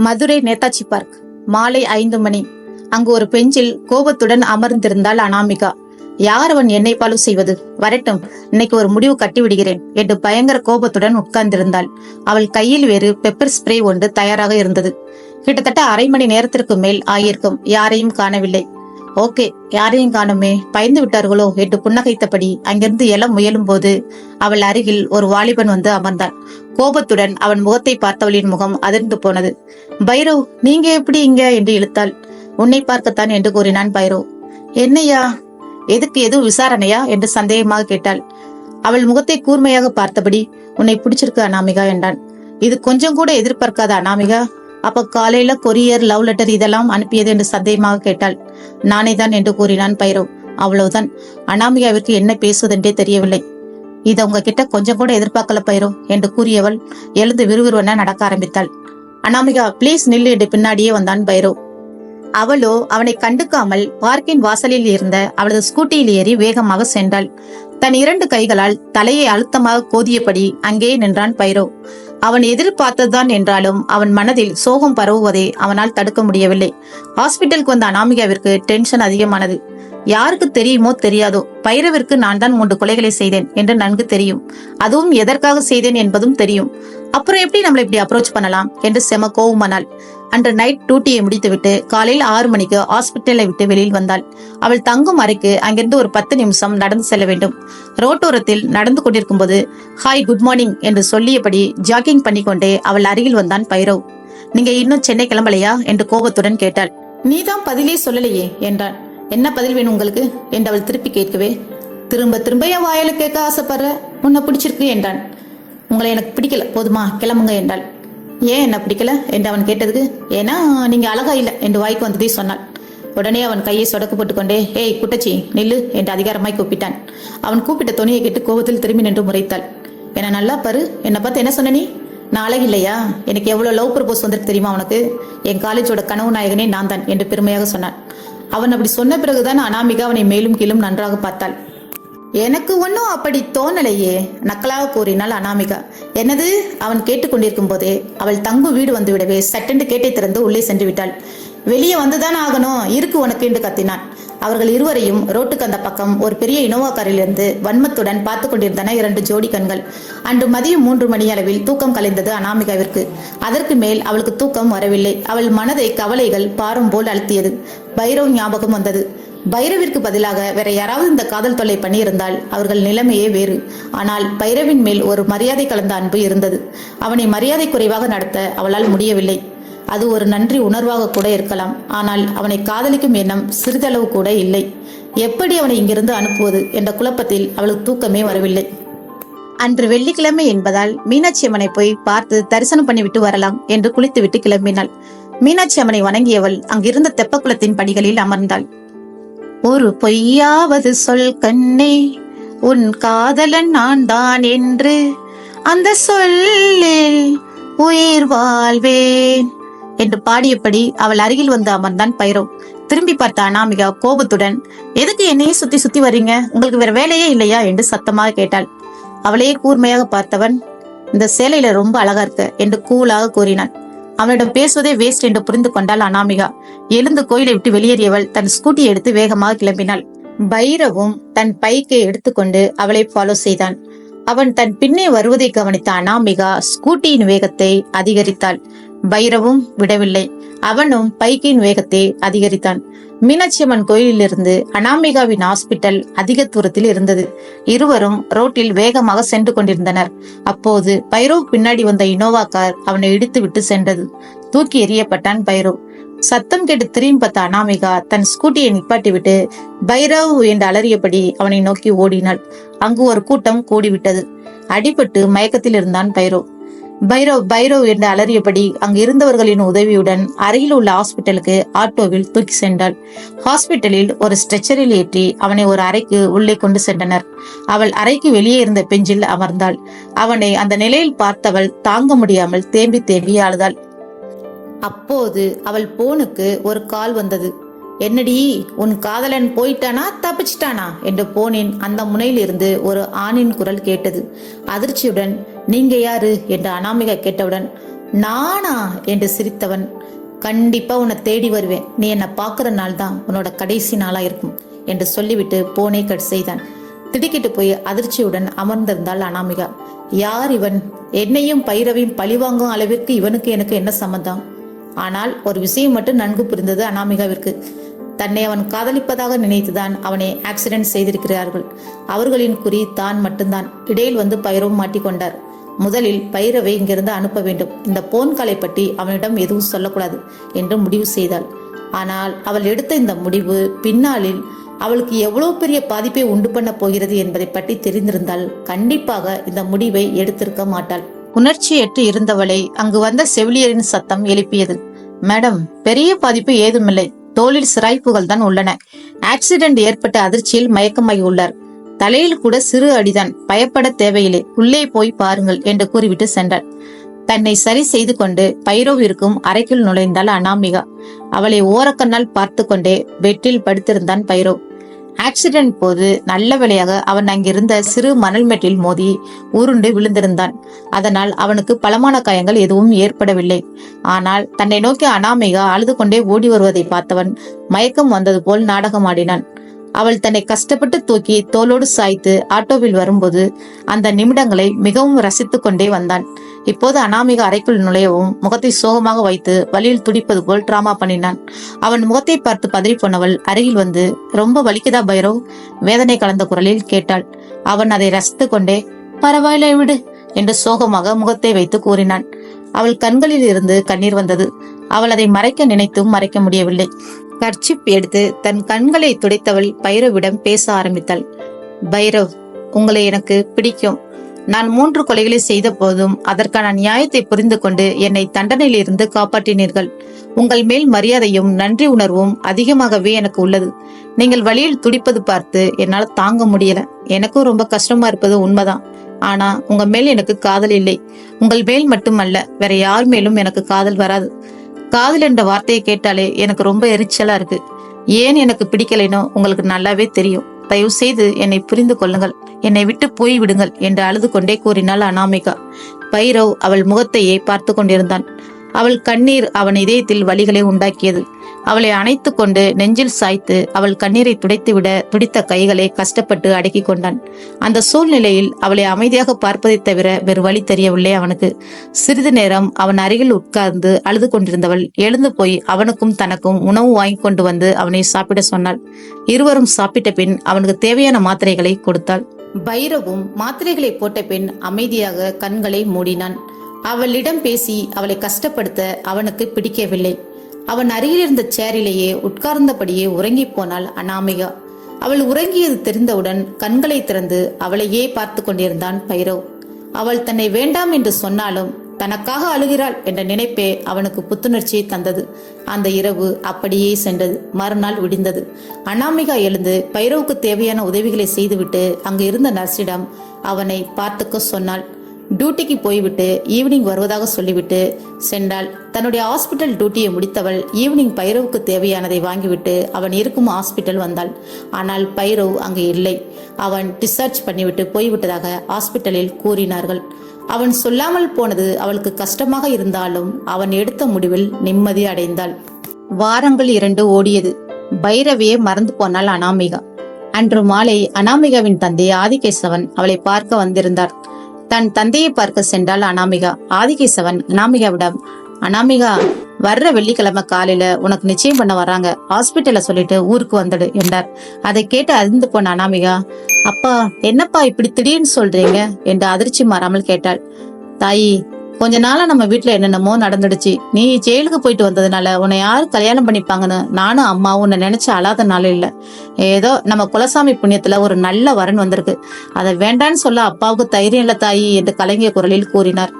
Madurai Netaji park. மாலை ஐந்து மணி. அங்கு ஒரு பெஞ்சில் கோபத்துடன் அமர்ந்திருந்தாள் அனாமிகா. யார் அவன் என்னை பாலு செய்வது? வரட்டும் இன்னைக்கு ஒரு முடிவு கட்டி விடுகிறேன் என்று பயங்கர கோபத்துடன் உட்கார்ந்திருந்தாள். அவள் கையில் வேறு பெப்பர் ஸ்ப்ரே ஒன்று தயாராக இருந்தது. கிட்டத்தட்ட அரை மணி நேரத்திற்கு மேல் ஆகியிருக்கும் யாரையும் காணவில்லை. ஓகே யாரையும் காணுமே. பயந்து விட்டார்களோ? என்று புன்னகைத்தபடி அங்கிருந்து எல முயலும் போது அவள் அருகில் ஒரு வாலிபன் வந்து அமர்ந்தான் கோபத்துடன் அவன் முகத்தை பார்த்தவளின் முகம் அதிர்ந்து போனது. பைரவ் நீங்க எப்படி இங்க? என்று இழுத்தாள். உன்னை பார்க்கத்தான் என்று கூறினான் பைரவ் என்னையா எதுக்கு எதுவும் விசாரணையா? என்று சந்தேகமாக கேட்டாள். அவள் முகத்தை கூர்மையாக பார்த்தபடி உன்னை பிடிச்சிருக்கு அனாமிகா என்றான். இது கொஞ்சம் கூட எதிர்பார்க்காத அனாமிகா. அப்ப காலையில கொரியர் லவ் லெட்டர் இதெல்லாம் அனுப்பியது என்று சந்தேகமாக கேட்டாள். நானே தான் என்று கூறினான் பைரவ் அவ்வளவுதான். அனாமிகாவிற்கு என்ன பேசுவதென்றே தெரியவில்லை. இதை உங்ககிட்ட கொஞ்சம் கூட எதிர்பார்க்கல பைரவ் என்று கூறியவள் எழுந்து விறுவிறுவன நடக்க ஆரம்பித்தாள். அனாமிகா ப்ளீஸ் நில்லு என்று பின்னாடியே வந்தான் பைரவ் அவளோ அவனை கண்டுக்காமல் பார்க்கின் வாசலில் இருந்த அவளது ஸ்கூட்டியில் ஏறி வேகமாக சென்றாள். தன் இரண்டு கைகளால் தலையை அழுத்தமாக கோதியபடி அங்கே நின்றான் பைரவ் அவன் எதிர்பார்த்ததுதான் என்றாலும் அவன் மனதில் சோகம் பரவுவதை அவனால் தடுக்க முடியவில்லை. ஹாஸ்பிட்டலுக்கு வந்த அனாமிகாவிற்கு டென்ஷன் அதிகமானது. யாருக்கு தெரியுமோ தெரியாதோ பைரவிற்கு நான் தான் மூன்று கொலைகளை செய்தேன் என்று நன்கு தெரியும். அதுவும் எதற்காக செய்தேன் என்பதும் தெரியும். அப்புறம் எப்படி நம்மளை இப்படி அப்ரோச் பண்ணலாம்? என்று செம கோவமானாள். அன்று நைட் டியூட்டியை முடித்துவிட்டு காலையில் ஆறு மணிக்கு ஹாஸ்பிட்டலை விட்டு வெளியில் வந்தாள். அவள் தங்கும் அறைக்கு அங்கிருந்து ஒரு பத்து நிமிஷம் நடந்து செல்ல வேண்டும். ரோட்டோரத்தில் நடந்து கொண்டிருக்கும் போது ஹாய் குட் மார்னிங் என்று சொல்லியபடி ஜாக்கிங் பண்ணிக்கொண்டே அவள் அருகில் வந்தான் பைரவ். நீங்க இன்னும் சென்னை கிளம்பலையா? என்று கோபத்துடன் கேட்டாள். நீதான் பதிலே சொல்லலையே என்றான் என்ன பதில் வேணும் உங்களுக்கு? என்று அவள் திருப்பி கேட்கவே திரும்ப திரும்ப என் வாயில கேட்க ஆசைப்படுற? உன்னை பிடிச்சிருக்கு என்றான். உங்களை எனக்கு பிடிக்கல. போதுமா கிளம்புங்க என்றாள். ஏன் என்ன பிடிக்கல? என்று அவன் கேட்டதுக்கு ஏன்னா நீங்க அழகா இல்லை என்று வாய்க்கு வந்ததை சொன்னாள். உடனே அவன் கையை சொடக்கு போட்டுக்கொண்டே ஏய் குட்டச்சி நில்லு என்று அதிகாரமாய் கூப்பிட்டான். அவன் கூப்பிட்ட துணியை கேட்டு கோபத்தில் திரும்பி நின்று முறைத்தாள். என்ன நல்லா பாரு என்னை பார்த்து என்ன சொன்ன நீ? நான் அழகில்லையா எனக்கு எவ்வளோ லவ் ப்ரப்போஸ் வந்துருக்கு தெரியுமா உனக்கு? என் காலேஜோட கனவு நாயகனே நான் தான் என்று பெருமையாக சொன்னான் அவன் அப்படி சொன்ன பிறகுதான் அனாமிகா அவனை மேலும் கீழும் நன்றாக பார்த்தாள். எனக்கு ஒன்றும் அப்படி தோணலையே நக்கலாக கூறினாள் அனாமிகா. என்னது? அவன் கேட்டுக்கொண்டிருக்கும் போதே அவள் தங்கும் வீடு வந்துவிடவே சட்டென்று கேட்டை திறந்து உள்ளே சென்று விட்டாள். வெளியே வந்துதான் ஆகணும் இருக்கு உனக்கு என்று கத்தினான். அவர்கள் இருவரையும் ரோட்டுக்கு அந்த பக்கம் ஒரு பெரிய இனோவா காரிலிருந்து வன்மத்துடன் பார்த்து கொண்டிருந்தன இரண்டு ஜோடி கண்கள். அன்று மதியம் மூன்று மணி அளவில் தூக்கம் கலைந்தது அனாமிகாவிற்கு. அதற்கு மேல் அவளுக்கு தூக்கம் வரவில்லை. அவள் மனதை கவலைகள் பாரும் போல் அழுத்தியது. பைரவ் ஞாபகம் வந்தது. பைரவிற்கு பதிலாக வேற யாராவது இந்த காதல் தொல்லை பண்ணியிருந்தால் அவர்கள் நிலைமையே வேறு. ஆனால் பைரவின் மேல் ஒரு மரியாதை கலந்த அன்பு இருந்தது. அவனை மரியாதை குறைவாக நடத்த அவளால் முடியவில்லை. அது ஒரு நன்றி உணர்வாக கூட இருக்கலாம். ஆனால் அவனை காதலிக்கும் எண்ணம் சிறிதளவு கூட இல்லை. எப்படி அவனை இங்கிருந்து அனுப்புவது என்ற குழப்பத்தில் அவளுக்கு தூக்கமே வரவில்லை. அன்று வெள்ளிக்கிழமை என்பதால் மீனாட்சி அம்மனை போய் பார்த்து தரிசனம் பண்ணிவிட்டு வரலாம் என்று குளித்துவிட்டு கிளம்பினாள். மீனாட்சி அம்மனை வணங்கியவள் அங்கிருந்த தெப்பக்குளத்தின் படிகளில் அமர்ந்தாள். ஒரு பொய்யாவது சொல் கண்ணே உன் காதலன் நான் தான் என்று அந்த சொல்லில் உயிர் வாழ்வேன் என்று பாடியபடி அவள் அருகில் வந்து அமர்ந்தான் பைரவ் திரும்பி பார்த்த அனாமிகா கோபத்துடன் எதுக்கு என்னையே சுத்தி சுத்தி வர்றீங்க? உங்களுக்கு வேற வேலையே இல்லையா? என்று சத்தமாக கேட்டாள். அவளையே கூர்மையாக பார்த்தவன் இந்த சேலையில ரொம்ப அழகா இருக்க என்று கூலாக கூறினான். அவனிடம் பேசுவதே வேஸ்ட் என்று புரிந்து கொண்டாள் அனாமிகா. எழுந்து கோயிலை விட்டு வெளியேறியவள் தன் ஸ்கூட்டியை எடுத்து வேகமாக கிளம்பினாள். பைரவும் தன் பைக்கை எடுத்துக்கொண்டு அவளை ஃபாலோ செய்தான். அவன் தன் பின்னே வருவதை கவனித்த அனாமிகா ஸ்கூட்டியின் வேகத்தை அதிகரித்தாள். பைரவும் விடவில்லை. அவனும் பைக்கின் வேகத்தை அதிகரித்தான். மீனாட்சியம்மன் கோயிலிலிருந்து அனாமிகாவின் ஹாஸ்பிட்டல் அதிக தூரத்தில் இருந்தது. இருவரும் ரோட்டில் வேகமாக சென்று கொண்டிருந்தனர். அப்போது பைரவ் பின்னாடி வந்த இனோவா கார் அவனை இடித்து விட்டு சென்றது. தூக்கி எறியப்பட்டான் பைரோ. சத்தம் கேட்டு திரும்பி பார்த்த அனாமிகா தன் ஸ்கூட்டியை நிப்பாட்டிவிட்டு பைரவ் என்று அலறியபடி அவனை நோக்கி ஓடினாள். அங்கு ஒரு கூட்டம் கூடிவிட்டது. அடிபட்டு மயக்கத்தில் இருந்தான் பைரவ் பைரவ் பைரவ் என்று அலறியபடி அங்கு இருந்தவர்களின் உதவியுடன் அருகில் உள்ள ஹாஸ்பிட்டலுக்கு ஆட்டோவில் தூக்கி சென்றாள். ஹாஸ்பிட்டலில் ஒரு ஸ்ட்ரெச்சரில் ஏற்றி அவனை ஒரு அறைக்கு உள்ளே கொண்டு சென்றனர். அவள் அறைக்கு வெளியே இருந்த பெஞ்சில் அமர்ந்தாள். அவனை அந்த நிலையில் பார்த்தவள் தாங்க முடியாமல் தேம்பி தேம்பி அழுதாள் அப்போது அவள் போனுக்கு ஒரு கால் வந்தது. என்னடி உன் காதலன் போயிட்டானா தப்பிச்சிட்டானா? என்று போனின் அந்த முனையிலிருந்து ஒரு ஆணின் குரல் கேட்டது. அதிர்ச்சியுடன் நீங்க யாரு? என்று அனாமிகா கேட்டவுடன் நானா? என்று சிரித்தவன் கண்டிப்பா உன்னை தேடி வருவேன். நீ என்னை பார்க்குற நாள் தான் உன்னோட கடைசி நாளா இருக்கும் என்று சொல்லிவிட்டு போனை கட் செய்தான். திடுக்கிட்டு போய் அதிர்ச்சியுடன் அமர்ந்திருந்தாள் அனாமிகா. யார் இவன்? என்னையும் பைரவையும் பழிவாங்கும் அளவிற்கு இவனுக்கு எனக்கு என்ன சம்மந்தம் ஆனால் ஒரு விஷயம் மட்டும் நன்கு புரிந்தது அனாமிகாவிற்கு. தன்னை அவன் காதலிப்பதாக நினைத்துதான் அவனை ஆக்சிடென்ட் செய்திருக்கிறார்கள். அவர்களின் குறி தான் மட்டும்தான். இடையில் வந்து பயிரவும் மாட்டிக்கொண்டார். முதலில் பைரவை இங்கிருந்து அனுப்ப வேண்டும். இந்த போன்காலை பற்றி அவனிடம் எதுவும் சொல்லக்கூடாது என்று முடிவு செய்தாள். ஆனால் அவள் எடுத்த இந்த முடிவு பின்னாளில் அவளுக்கு எவ்வளவு பெரிய பாதிப்பை உண்டு பண்ண போகிறது என்பதை பற்றி தெரிந்திருந்தால் கண்டிப்பாக இந்த முடிவை எடுத்திருக்க மாட்டாள். உணர்ச்சியற்று இருந்தவளை அங்கு வந்த செவிலியரின் சத்தம் எழுப்பியது. மேடம் பெரிய பாதிப்பு ஏதுமில்லை. தோளில் சிராய்ப்புகள் தான் உள்ளன. ஆக்சிடென்ட் ஏற்பட்ட அதிர்ச்சியில் மயக்கமாகி உள்ளார் தலையில் கூட சிறு அடிதான். பயப்பட தேவையில்லை. உள்ளே போய் பாருங்கள் என்று கூறிவிட்டு சென்றாள். தன்னை சரி செய்து கொண்டு பைரோவிற்கும் அறைக்குள் நுழைந்தாள் அனாமிகா. அவளை ஓரக்கண்ணால் பார்த்து கொண்டே வெட்டில் படுத்திருந்தான் பைரோ. ஆக்சிடென்ட் போது நல்ல வேளையாக அவன் அங்கிருந்த சிறு மணல் மெட்டில் மோதி உருண்டு விழுந்திருந்தான். அதனால் அவனுக்கு பலமான காயங்கள் எதுவும் ஏற்படவில்லை. ஆனால் தன்னை நோக்கி அனாமிகா அழுது கொண்டே ஓடி வருவதை பார்த்தவன் மயக்கம் வந்தது போல் நாடகமாடினான். அவள் தன்னை கஷ்டப்பட்டு தூக்கி தோளோடு சாய்த்து ஆட்டோவில் வரும்போது அந்த நிமிடங்களை மிகவும் ரசித்து கொண்டே வந்தான். இப்போது அனாமிக அறைக்குள் நுழையவும் முகத்தை சோகமாக வைத்து வழியில் துடிப்பது போல் டிராமா பண்ணினான். அவன் முகத்தை பார்த்து பதறி போனவள் அருகில் வந்து ரொம்ப வலிக்குதா பைரவ் வேதனை கலந்த குரலில் கேட்டாள். அவன் அதை ரசித்து கொண்டே பரவாயில்லை விடு என்று சோகமாக முகத்தை வைத்து கூறினான். அவள் கண்களில் இருந்து கண்ணீர் வந்தது. அவள் அதை மறைக்க நினைத்தும் மறைக்க முடியவில்லை. கர்ச்சிப் எடுத்து தன் கண்களை துடைத்தவள் பைரவிடம் பேச ஆரம்பித்தாள். பைரவ் உங்களை எனக்கு பிடிக்கும். நான் மூன்று கொலைகளை செய்த போதும் அதற்கான நியாயத்தை புரிந்து கொண்டு என்னை தண்டனையிலிருந்து காப்பாற்றினீர்கள். உங்கள் மேல் மரியாதையும் நன்றி உணர்வும் அதிகமாகவே எனக்கு உள்ளது. நீங்கள் வழியில் துடிப்பது பார்த்து என்னால் தாங்க முடியல. எனக்கும் ரொம்ப கஷ்டமா இருப்பது உண்மைதான். ஆனா உங்க மேல் எனக்கு காதல் இல்லை. உங்கள் மேல் மட்டுமல்ல வேற யார் மேலும் எனக்கு காதல் வராது. காதல் என்ற வார்த்தையை கேட்டாலே எனக்கு ரொம்ப எரிச்சலா இருக்கு. ஏன் எனக்கு பிடிக்கலைனோ உங்களுக்கு நல்லாவே தெரியும். தயவு செய்து என்னை புரிந்து கொள்ளுங்கள். என்னை விட்டு போய் விடுங்கள் என்று அழுது கொண்டே கூறினாள் அனாமிகா. பைரவ் அவள் முகத்தையே பார்த்து கொண்டிருந்தான். அவள் கண்ணீர் அவன் இதயத்தில் வலிகளை உண்டாக்கியது. அவளை அணைத்து கொண்டு நெஞ்சில் சாய்த்து அவள் கண்ணீரை துடைத்துவிட துடித்த கைகளை கஷ்டப்பட்டு அடக்கிக் கொண்டான். அந்த சூழ்நிலையில் அவளை அமைதியாக பார்ப்பதைத் தவிர வேறு வழி தெரியவில்லை அவனுக்கு. சிறிது நேரம் அவன் அருகில் உட்கார்ந்து அழுது கொண்டிருந்தவள் எழுந்து போய் அவனுக்கும் தனக்கும் உணவு வாங்கி கொண்டு வந்து அவனை சாப்பிட சொன்னாள். இருவரும் சாப்பிட்ட பின் அவனுக்கு தேவையான மாத்திரைகளை கொடுத்தாள். பைரவும் மாத்திரைகளை போட்ட பின் அமைதியாக கண்களை மூடினான். அவளிடம் பேசி அவளை கஷ்டப்படுத்த அவனுக்கு பிடிக்கவில்லை. அவன் அருகில் இருந்த சேரிலேயே உட்கார்ந்தபடியே உறங்கி போனாள் அனாமிகா. அவள் உறங்கியது தெரிந்தவுடன் கண்களை திறந்து அவளையே பார்த்து கொண்டிருந்தான் பைரவ் அவள் தன்னை வேண்டாம் என்று சொன்னாலும் தனக்காக அழுகிறாள் என்ற நினைப்பே அவனுக்கு புத்துணர்ச்சியை தந்தது. அந்த இரவு அப்படியே சென்றது. மறுநாள் விடிந்தது. அனாமிகா எழுந்து பைரவுக்கு தேவையான உதவிகளை செய்துவிட்டு அங்கு இருந்த நர்ஸிடம் அவனை பார்த்துக்க சொன்னாள். டியூட்டிக்கு போய்விட்டு ஈவினிங் வருவதாக சொல்லிவிட்டு சென்றாள். தன்னுடைய ஹாஸ்பிட்டல் டியூட்டியை முடித்தவள் ஈவினிங் பைரவுக்கு தேவையானதை வாங்கிவிட்டு அவன் இருக்கும் ஹாஸ்பிட்டல் வந்தாள். ஆனால் பைரவ் அங்கு இல்லை. அவன் டிஸ்சார்ஜ் பண்ணிவிட்டு போய்விட்டதாக ஹாஸ்பிட்டலில் கூறினார்கள். அவன் சொல்லாமல் போனது அவளுக்கு கஷ்டமாக இருந்தாலும் அவன் எடுத்த முடிவில் நிம்மதி அடைந்தாள். வாரங்கள் இரண்டு ஓடியது. பைரவியே மறந்து போனாள் அனாமிகா. அன்று மாலை அனாமிகாவின் தந்தை ஆதிகேசவன் அவளை பார்க்க வந்திருந்தார். தன் தந்தையை பார்க்க சென்றாள் அனாமிகா ஆதிகேசவன் அனாமிகாவிடம் அனாமிகா வர்ற வெள்ளிக்கிழமை காலையில உனக்கு நிச்சயம் பண்ண வராங்க ஹாஸ்பிட்டல்ல சொல்லிட்டு ஊருக்கு வந்துடு என்றார். அதை கேட்டு அறிந்து போன அனாமிகா அப்பா என்னப்பா இப்படி திடீர்னு சொல்றீங்க? என்று அதிர்ச்சி மாறாமல் கேட்டாள். தாயி கொஞ்ச நாளா நம்ம வீட்டுல என்னென்னமோ நடந்துடுச்சு. நீ ஜெயிலுக்கு போயிட்டு வந்ததுனால உன்னை யாரு கல்யாணம் பண்ணிப்பாங்கன்னு நானும் அம்மாவும் உன்னை நினைச்சு அழாத நாள் இல்ல. ஏதோ நம்ம குலசாமி புண்ணியத்துல ஒரு நல்ல வரன் வந்திருக்கு. அதை வேண்டான்னு சொல்ல அப்பாவுக்கு தைரியம் இல்ல தாயி என்று கலங்கிய குரலில் கூறினார்.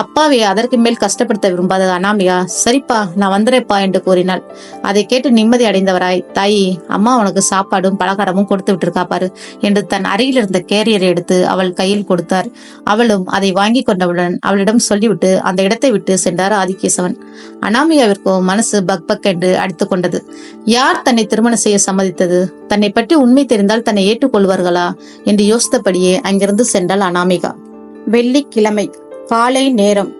அப்பாவை அதற்கு மேல் கஷ்டப்படுத்த விரும்பாத அனாமியா சரிப்பா நான் வந்துறேப்பா என்று கூறினாள். அதை கேட்டு நிம்மதி அடைந்தவராய் தாயி அம்மா உனக்கு சாப்பாடும் பலகாரமும் கொடுத்து விட்டுருக்கா பாரு என்று தன் அருகில் இருந்த கேரியரை எடுத்து அவள் கையில் கொடுத்தார். அவளும் அதை வாங்கி கொண்டவுடன் அவளிடம் சொல்லிவிட்டு அந்த இடத்தை விட்டு சென்றார் ஆதிகேசவன். அனாமியாவிற்கும் மனசு பக் பக் என்று அடித்துக் கொண்டது. யார் தன்னை திருமணம் செய்ய சம்மதித்தது? தன்னை பற்றி உண்மை தெரிந்தால் தன்னை ஏற்றுக்கொள்வார்களா? என்று யோசித்தபடியே அங்கிருந்து சென்றாள் அனாமிகா. வெள்ளிக்கிழமை காலை நேரம்.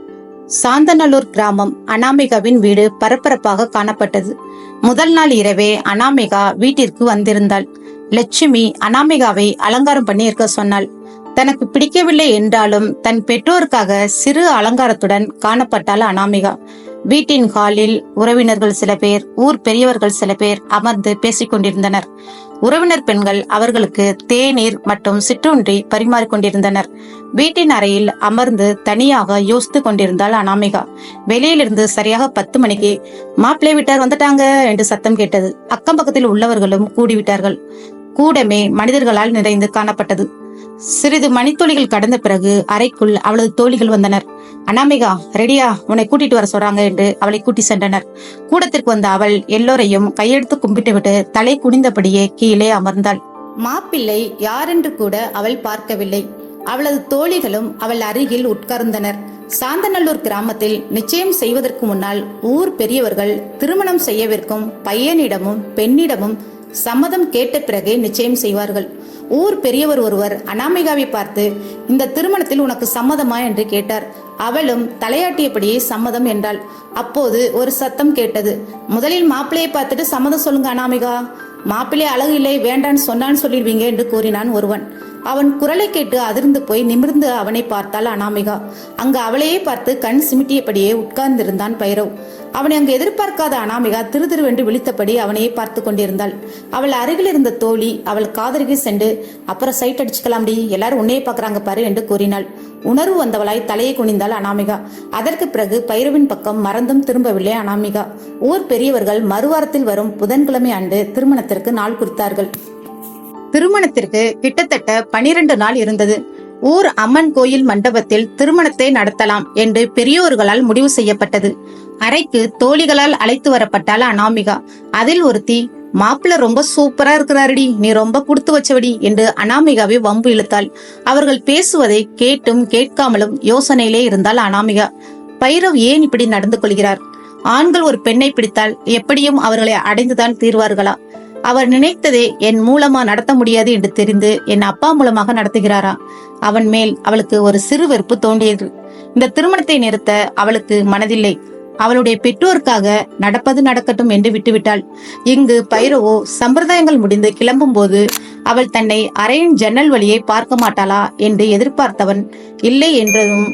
சாந்தநல்லூர் கிராமம் அனாமிகாவின் வீடு பரபரப்பாக காணப்பட்டது. முதல் நாள் இரவே அனாமிகா வீட்டிற்கு வந்திருந்தாள். லட்சுமி அனாமிகாவை அலங்காரம் பண்ணி இருக்க சொன்னாள். தனக்கு பிடிக்கவில்லை என்றாலும் தன் பெற்றோருக்காக சிறு அலங்காரத்துடன் காணப்பட்டாள் அனாமிகா. வீட்டின் ஹாலில் உறவினர்கள் சில பேர் ஊர் பெரியவர்கள் சில பேர் அமர்ந்து பேசிக் கொண்டிருந்தனர். உறவினர் பெண்கள் அவர்களுக்கு தேநீர் மற்றும் சிற்றுண்டி பரிமாறிக்கொண்டிருந்தனர் வீட்டின் அறையில் அமர்ந்து தனியாக யோசித்துக் கொண்டிருந்தாள் அனாமிகா. வெளியிலிருந்து சரியாக பத்து மணிக்கு மாப்பிள்ளை விட்டார் வந்துட்டாங்க என்று சத்தம் கேட்டது. அக்கம் பக்கத்தில் உள்ளவர்களும் கூடிவிட்டார்கள். கூடமே மனிதர்களால் நிறைந்து காணப்பட்டது. சிறிது மணித்துளிகள் கடந்த பிறகு அறைக்குள் அவளது தோழிகள் வந்தனர். அனாமிகா ரெடியா உன்னை கூட்டிட்டு வர சொல்றாங்க என்று அவளை கூட்டி சென்றனர். கூடத்திற்கு வந்த அவள் எல்லோரையும் கையெடுத்து கும்பிட்டுவிட்டு தலை குனிந்தபடியே கீழே அமர்ந்தாள். மாப்பிள்ளை யாரென்று கூட அவள் பார்க்கவில்லை. அவளது தோழிகளும் அவள் அருகில் உட்கார்ந்தனர். சாந்தநல்லூர் கிராமத்தில் நிச்சயம் செய்வதற்கு முன்னால் ஊர் பெரியவர்கள் திருமணம் செய்யவிருக்கும் பையனிடமும் பெண்ணிடமும் சம்மதம் கேட்ட பிறகே நிச்சயம் செய்வார்கள். ஊர் பெரியவர் ஒருவர் அனாமிகாவை பார்த்து இந்த திருமணத்தில் உனக்கு சம்மதமா? என்று கேட்டார். அவளும் தலையாட்டியபடியே சம்மதம் என்றாள். அப்போது ஒரு சத்தம் கேட்டது. முதலில் மாப்பிள்ளையை பார்த்துட்டு சம்மதம் சொல்லுங்க அனாமிகா. மாப்பிள்ளை அழகு இல்லை வேண்டான்னு சொன்னான்னு சொல்லிடுவீங்க என்று கூறினான் ஒருவன். அவன் குரலை கேட்டு அதிர்ந்து போய் நிமிர்ந்து அவனை பார்த்தாள் அனாமிகா. அங்கு அவளையே பார்த்து கண் சிமிட்டியபடியே உட்கார்ந்திருந்தான் பைரவ். அவனை அங்கு எதிர்பார்க்காத அனாமிகா திரு திருவென்று விழித்தபடி அவனையே பார்த்து கொண்டிருந்தாள். அவள் அருகில் இருந்த தோழி அவள் காதருகே சென்று அப்புறம் சைட் அடிச்சுக்கலாம்டி எல்லாரும் உன்னையே பார்க்கறாங்க பாரு என்று கூறினாள். உணர்வு வந்தவளாய் தலையை குனிந்தாள் அனாமிகா. அதற்கு பிறகு பைரவின் பக்கம் மறந்தும் திரும்பவில்லை அனாமிகா. ஊர் பெரியவர்கள் மறுவாரத்தில் வரும் புதன்கிழமை அன்று திருமணத்திற்கு நாள் குறித்தார்கள். திருமணத்திற்கு கிட்டத்தட்ட பனிரெண்டு நாள் இருந்தது. ஊர் அம்மன் கோயில் மண்டபத்தில் திருமணத்தை நடத்தலாம் என்று பெரியோர்களால் முடிவு செய்யப்பட்டது. அறைக்கு தோழிகளால் அழைத்து வரப்பட்டாள் அனாமிகா. அதில் ஒருத்தி மாப்பிள்ள ரொம்ப சூப்பரா இருக்கிறாருடி நீ ரொம்ப கொடுத்து வச்சவடி என்று அனாமிகாவை வம்பு இழுத்தாள். அவர்கள் பேசுவதை கேட்டும் கேட்காமலும் யோசனையிலே இருந்தாள் அனாமிகா. பைரவ் ஏன் இப்படி நடந்து கொள்கிறார்? ஆண்கள் ஒரு பெண்ணை பிடித்தால் எப்படியும் அவர்களை அடைந்துதான் தீர்வார்களா? அவர் நினைத்ததை என் மூலமா நடத்த முடியாது என்று தெரிந்து என் அப்பா மூலமாக நடத்துகிறாரா? அவன் மேல் அவளுக்கு ஒரு சிறு வெறுப்பு தோன்றியது. இந்த திருமணத்தை நிறுத்த அவளுக்கு மனதில்லை. அவளுடைய பெற்றோருக்காக நடப்பது நடக்கட்டும் என்று விட்டுவிட்டாள். இங்கு பைரவோ சம்பிரதாயங்கள் முடிந்து கிளம்பும் போது அவள் தன்னை அறையின் ஜன்னல் வழியை பார்க்க மாட்டாளா என்று எதிர்பார்த்தவன் இல்லை என்றதும்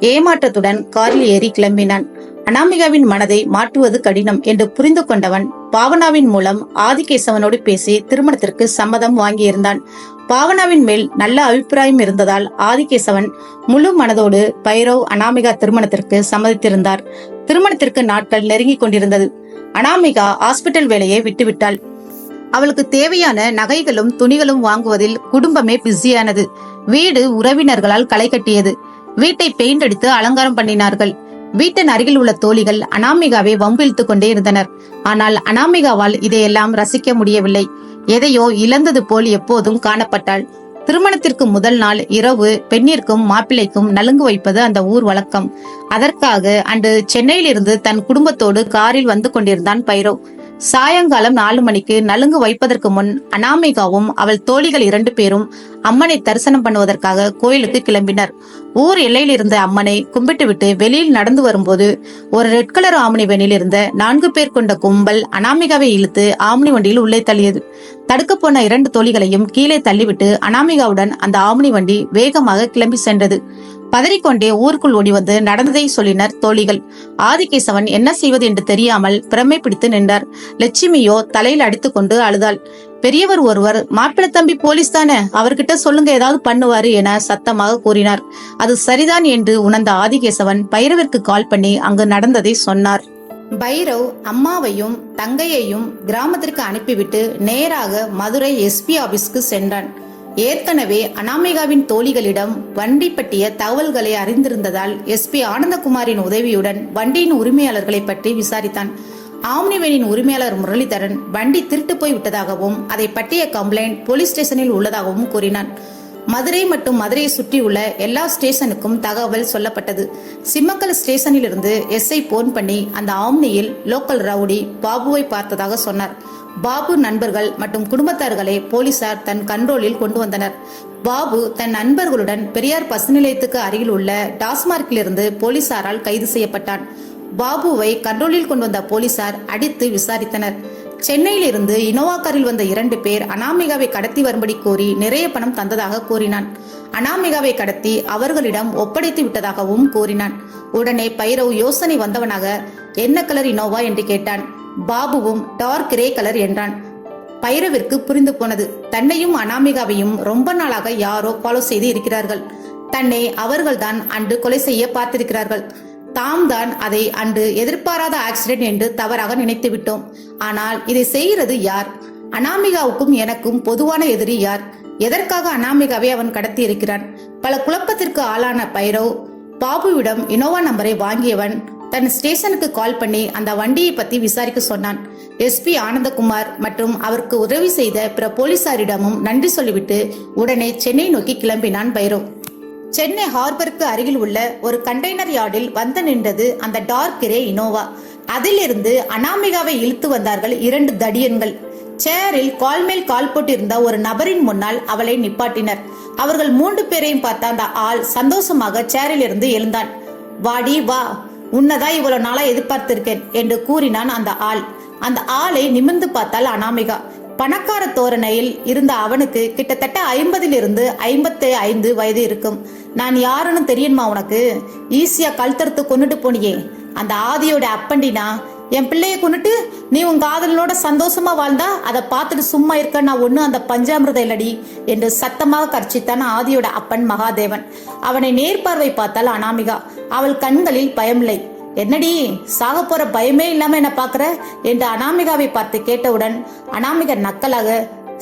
ஏமாற்றத்துடன் காரில் ஏறி கிளம்பினான். அனாமிகாவின் மனதை மாற்றுவது கடினம் என்று புரிந்து கொண்டவன் பாவனாவின் மூலம் ஆதிகேசவனோடு பேசி திருமணத்திற்கு சம்மதம் வாங்கியிருந்தான். பாவனாவின் மேல் நல்ல அபிப்பிராயம் இருந்ததால் ஆதிகேசவன் முழு மனதோடு பைரவ் அனாமிகா திருமணத்திற்கு சம்மதித்திருந்தார். திருமணத்திற்கு நாட்கள் நெருங்கிக் கொண்டிருந்தது. அனாமிகா ஹாஸ்பிட்டல் வேலையை விட்டுவிட்டாள். அவளுக்கு தேவையான நகைகளும் துணிகளும் வாங்குவதில் குடும்பமே பிஸியானது. வீடு உறவினர்களால் களை கட்டியது. வீட்டை பெயிண்ட் அடித்து அலங்காரம் பண்ணினார்கள். வீட்டின் அருகில் உள்ள தோழிகள் அனாமிகாவை வம்பிழுத்துக் கொண்டே இருந்தனர். ஆனால் அனாமிகாவால் இதையெல்லாம் ரசிக்க முடியவில்லை. எதையோ இழந்தது போல் எப்போதும் காணப்பட்டாள். திருமணத்திற்கு முதல் நாள் இரவு பெண்ணிற்கும் மாப்பிள்ளைக்கும் நலுங்கு வைப்பது அந்த ஊர் வழக்கம். அதற்காக அன்று சென்னையிலிருந்து தன் குடும்பத்தோடு காரில் வந்து கொண்டிருந்தான் பைரவ் சாயங்காலம் நாலு மணிக்கு நலுங்கு வைப்பதற்கு முன் அனாமிகாவும் அவள் தோழிகள் இரண்டு பேரும் அம்மனை தரிசனம் பண்ணுவதற்காக கோயிலுக்கு கிளம்பினர். ஊர் எல்லையில் இருந்த அம்மனை கும்பிட்டுவிட்டு வெளியில் நடந்து வரும்போது ஒரு ரெட் கலர் ஆம்னி வேனில் இருந்த நான்கு பேர் கொண்ட கும்பல் அனாமிகாவை இழுத்து ஆம்னி வண்டியில் உள்ளே தள்ளியது. தடுக்க போன இரண்டு தோழிகளையும் கீழே தள்ளிவிட்டு அனாமிகாவுடன் அந்த ஆம்னி வண்டி வேகமாக கிளம்பி சென்றது. பதறிக்கொண்டே ஊருக்குள் ஓடி வந்து நடந்ததை சொல்லினர் தோழிகள். ஆதிகேசவன் என்ன செய்வது என்று தெரியாமல் பிரமை பிடித்து நின்றார். லட்சுமியோ தலையில் அடித்துக்கொண்டு அழுதாள். பெரியவர் ஒருவர் மாப்பிள்ள தம்பி போலீஸ் தானே? அவர்கிட்ட சொல்லுங்க ஏதாவது பண்ணுவாரு என சத்தமாக கூறினார். அது சரிதான் என்று உணர்ந்த ஆதிகேசவன் பைரவிற்கு கால் பண்ணி அங்கு நடந்ததை சொன்னார். பைரவ் அம்மாவையும் தங்கையையும் கிராமத்திற்கு அனுப்பிவிட்டு நேராக மதுரை எஸ்பி ஆபீஸ்க்கு சென்றான். ஏற்கனவே அனாமிகாவின் தோழிகளிடம் வண்டி பற்றிய தகவல்களை அறிந்திருந்ததால் எஸ்பி ஆனந்தகுமாரின் உதவியுடன் வண்டியின் உரிமையாளர்களை பற்றி விசாரித்தான். ஆம்னிவேனின் உரிமையாளர் முரளிதரன் வண்டி திருட்டு போய் விட்டதாகவும் அதை பற்றிய கம்ப்ளைண்ட் போலீஸ் ஸ்டேஷனில் உள்ளதாகவும் கூறினான். மதுரை மற்றும் மதுரையை சுற்றியுள்ள எல்லா ஸ்டேஷனுக்கும் தகவல் சொல்லப்பட்டது. சிம்மக்கல் ஸ்டேஷனிலிருந்து எஸ்ஐ போன் பண்ணி அந்த ஆம்னியில் லோக்கல் ரவுடி பாபுவை பார்த்ததாக சொன்னார். பாபு நண்பர்கள் மற்றும் குடும்பத்தார்களை போலீசார் தன் கண்ட்ரோலில் கொண்டு வந்தனர். பாபு தன் நண்பர்களுடன் பெரியார் பஸ் நிலையத்துக்கு அருகில் உள்ள டாஸ்மார்க்கிலிருந்து போலீசாரால் கைது செய்யப்பட்டான். பாபுவை கண்ட்ரோலில் கொண்டு வந்த போலீசார் அடித்து விசாரித்தனர். சென்னையிலிருந்து இனோவா காரில் வந்த இரண்டு பேர் அனாமிகாவை கடத்தி வரும்படி கோரி நிறைய பணம் தந்ததாக கூறினான். அனாமிகாவை கடத்தி அவர்களிடம் ஒப்படைத்து விட்டதாகவும் கூறினான். உடனே பைரவ் யோசனை வந்தவனாக என்ன கலர் இனோவா? என்று கேட்டான். பாபுவும் டார்க் கிரே கலர் என்றான். பைரவிற்கு புரிந்து போனது. தன்னையும் அனாமிகாவையும் ரொம்ப நாளாக யாரோ ஃபாலோ செய்து இருக்கிறார்கள். தன்னை அவர்கள்தான் அன்று கொலை செய்ய பார்த்திருக்கிறார்கள். தாம் தான் அதை அன்று எதிர்பாராத ஆக்சிடென்ட் என்று தவறாக நினைத்து விட்டோம். ஆனால் இதை செய்கிறது யார்? அனாமிகாவுக்கும் எனக்கும் பொதுவான எதிரி யார்? எதற்காக அனாமிகாவை அவன் கடத்தி இருக்கிறான்? பல குழப்பத்திற்கு ஆளான பைரவ் பாபுவிடம் இனோவா நம்பரை வாங்கியவன் தன் ஸ்டேஷனுக்கு கால் பண்ணி அந்த வண்டியை பத்தி விசாரிக்க சொன்னான். எஸ்பி ஆனந்தகுமார் மற்றும் அவருக்கு உதவி செய்த பிற போலீசாரிடமும் நன்றி சொல்லிவிட்டு உடனே சென்னை நோக்கி கிளம்பினான் பைரவ் சென்னை ஹார்பருக்கு அருகில் உள்ள ஒரு கண்டெய்னர் யார்டில் வந்து நின்றது அந்த டார்க் கிரே இனோவா. அதிலிருந்து அனாமிகாவை இழுத்து வந்தார்கள் இரண்டு தடியன்கள். சேரில் கால் மேல் கால் போட்டிருந்த ஒரு நபரின் முன்னால் அவளை நிப்பாட்டினர். அவர்கள் மூன்று பேரையும் பார்த்த அந்த ஆள் சந்தோஷமாக சேரில் இருந்து எழுந்தான். வாடி வா. உன்னதான் இவ்வளவு நாளா எதிர்பார்த்திருக்கேன் என்று கூறினான் அந்த ஆள். அந்த ஆளை நிமிர்ந்து பார்த்தால் அனாமிகா. பணக்கார தோரணையில் இருந்த அவனுக்கு கிட்டத்தட்ட ஐம்பதிலிருந்து ஐம்பத்தி ஐந்து வயது இருக்கும். நான் யாருன்னு தெரியுமா உனக்கு? ஈஸியா கழுத்தறுத்து கொண்டுட்டு போனியே. அந்த ஆதியோட அப்பண்டினா என் பிள்ளைய கொண்டுட்டு நீ உன் காதலனோட சந்தோஷமா வாழ்ந்தா அதை பார்த்துட்டு சும்மா இருக்க நான் ஒன்னும் அந்த பஞ்சாமிரத இல்லடி என்று சத்தமாக கர்ச்சித்தான் ஆதியோட அப்பன் மகாதேவன். அவனை நேர்பார்வை பார்த்தால் அனாமிகா. அவள் கண்களில் பயமில்லை. என்னடி சாக போற பயமே இல்லாம என்ன பாக்குற என்று அனாமிகாவை பார்த்து கேட்டவுடன் அனாமிகா நக்கலாக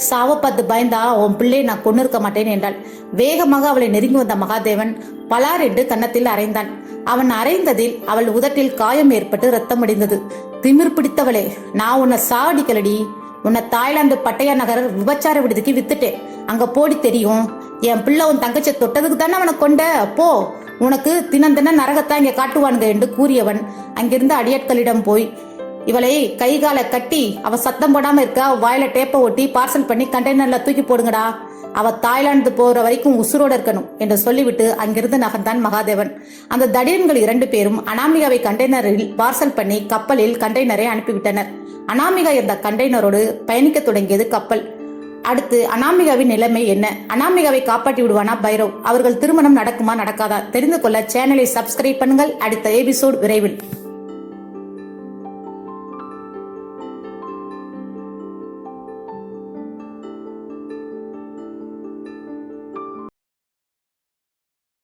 சாவ பார்த்து பயந்தா உன் பிள்ளையை நான் கொண்டு இருக்க மாட்டேன் என்றாள். வேகமாக அவளை நெருங்கி வந்த மகாதேவன் பலார் என்று கன்னத்தில் அறைந்தான். அவன் அறைந்ததில் அவள் உதட்டில் காயம் ஏற்பட்டு ரத்தம் அடைந்தது. திமிர் பிடித்தவளே நான் உன்னை சாவடிக்கலடி. உன்னை தாய்லாந்து பட்டையா நகர் விபச்சார விடுதிக்கு வித்துட்டேன். அங்க போடி தெரியும். என் பிள்ளை உன் தங்கச்சி தொட்டதுக்கு தானே அவனை கொண்ட? போ. உனக்கு தினம் தினம் நரகத்தான் இங்க காட்டுவானுங்க என்று கூறியவன் அங்கிருந்து அடியாட்களிடம் போய் இவளை கை காலை கட்டி அவ சத்தம் போடாம இருக்க வாயில டேப்பை ஒட்டி பார்சல் பண்ணி கண்டெய்னர்ல தூக்கி போடுங்கடா. அவ தாய்லாந்து போற வரைக்கும் உசுரோட இருக்கணும் என்று சொல்லிவிட்டு அங்கிருந்து நகர்ந்தான் மகாதேவன். அந்த தடியன்கள் இரண்டு பேரும் அனாமிகாவை கண்டெய்னரில் பார்சல் பண்ணி கப்பலில் கண்டெய்னரை அனுப்பிவிட்டனர். அனாமிகா இருந்த கண்டெய்னரோடு பயணிக்க தொடங்கியது கப்பல். அடுத்து அனாமிகாவின் நிலைமை என்ன? அனாமிகாவை காப்பாற்றி விடுவானா பைரவ்? அவர்கள் திருமணம் நடக்குமா நடக்காதா? தெரிந்து கொள்ள சேனலை சப்ஸ்கிரைப் பண்ணுங்கள். அடுத்த எபிசோட் விரைவில்.